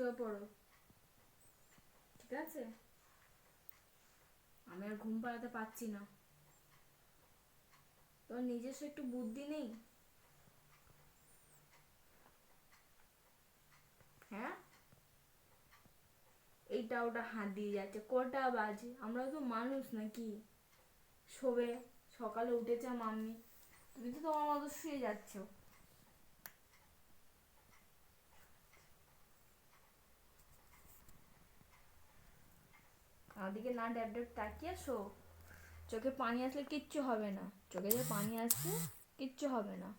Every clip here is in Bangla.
শুয়ে পড়ো। ঠিক আছে? আমি আর ঘুম পাড়াতে পারছি না। তোর নিজস্ব একটু বুদ্ধি নেই? হ্যাঁ? এইটা ওটা হাত দিয়ে যাচ্ছে। কটা বাজে? আমরা তো মানুষ নাকি? শোবে, সকালে উঠেছে মাম্মি। তুমি তো তোমার মতো শুয়ে যাচ্ছ। আমাদিকে না ড্যাব ড্যাব তাকিয়ে শো চোখে পানি আসলে কিচ্ছু হবে না। চোখে যে পানি আসছে, কিচ্ছু হবে না।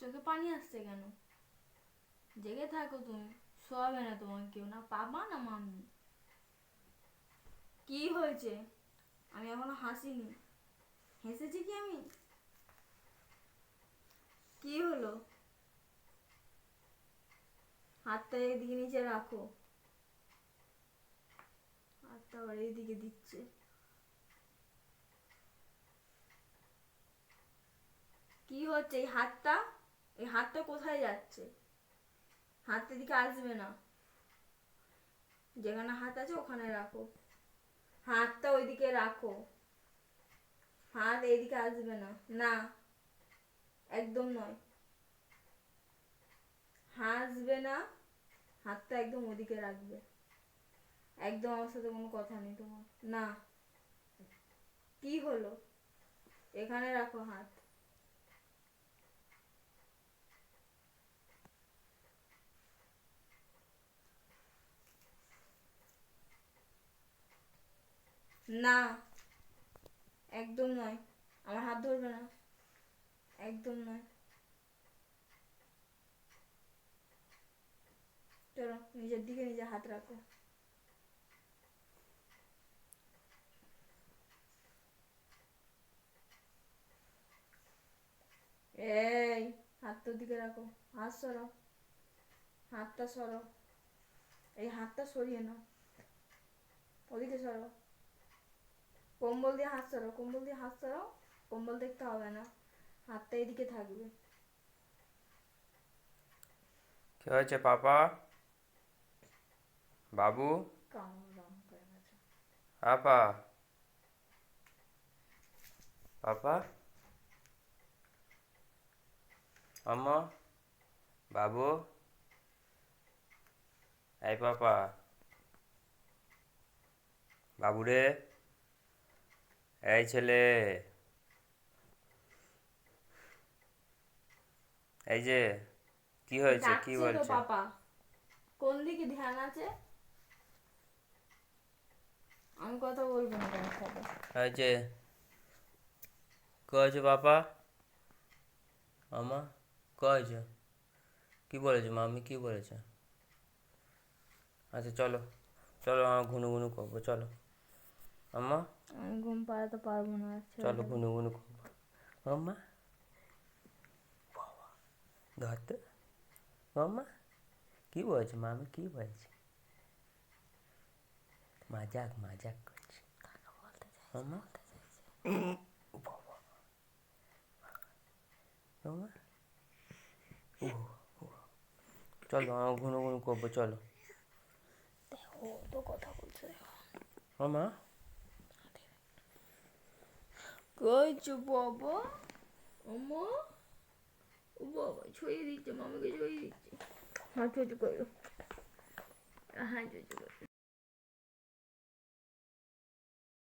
চোখে পানি আসছে কেন? জেগে থাকো তুমি, শোয়াবে না তোমাকে কেউ, না পাবা না মাম্মি। কি হয়েছে? আমি এখনও হাসিনি। হেসেছি কি আমি? কি হলো? হাতটা এদিকে নিচে রাখো। হাতটা আবার এইদিকে দিচ্ছে। কি হচ্ছে? এই হাতটা? এই হাতটা কোথায় যাচ্ছে? হাত এদিকে আসবে না। যেখানে হাত আছে ওখানে রাখো। হাতটা ওইদিকে রাখো। হাত এইদিকে আসবে না। না, একদম নয়। হাসবে না, হাতটা একদম ওদিকে রাখবে। একদম আমার সাথে কোনো কথা নেই তোমার। না। কি হলো? এখানে রাখো হাত। না। একদম নয়। আমার হাত ধরবে না। একদম নয়। চলো, নিজের দিকে নিজে হাত রাখো। এই হাতটার দিকে রাখো। হাত সরো। হাতটা সরো। এই হাতটা সরিয়ে নাও। ওদিকে সরো। কম্বল দিয়ে হাত সরাও কম্বল দিয়ে হাত সরাও কম্বল দেখতে হবে না। হাতটা এদিকে থাকবে। কি হয়েছে পাপা? বাবু? আপা? পাপা? আম্মা? বাবু? এই পাপা। বাবু রে? এই ছেলে। এই যে কি হয়েছে? কি বলছে? পাপা। কোন দিকে ধ্যান আছে? আমি কথা বলব না তোমার সাথে। হয়েছে কি হয়েছে বাবা মামা কি কি বলেছে? মামি কি বলেছে? আচ্ছা চলো। চলো আমার ঘুনু ঘুনু করব। চলো। আম্মা আমি ঘুম পাড়াতে পারব না ছেড়ে চলো দাও। ঘুনু ঘুনু করব মাম্মা বাবা ধরতে মাম্মা কি বলছে মামি কি বলছে মাজাক মাজাক করছে মাম্মা ও বাবা মাম্মা ও ও। চলো আমার ঘুনু ঘুনু করব চলো ও তো কথা বলছে মামা 그렇죠, 봐봐. 엄마 어머, 조일 있지, 마마가 조일 있지. 아, 줘주고요. 아, 줘주고요.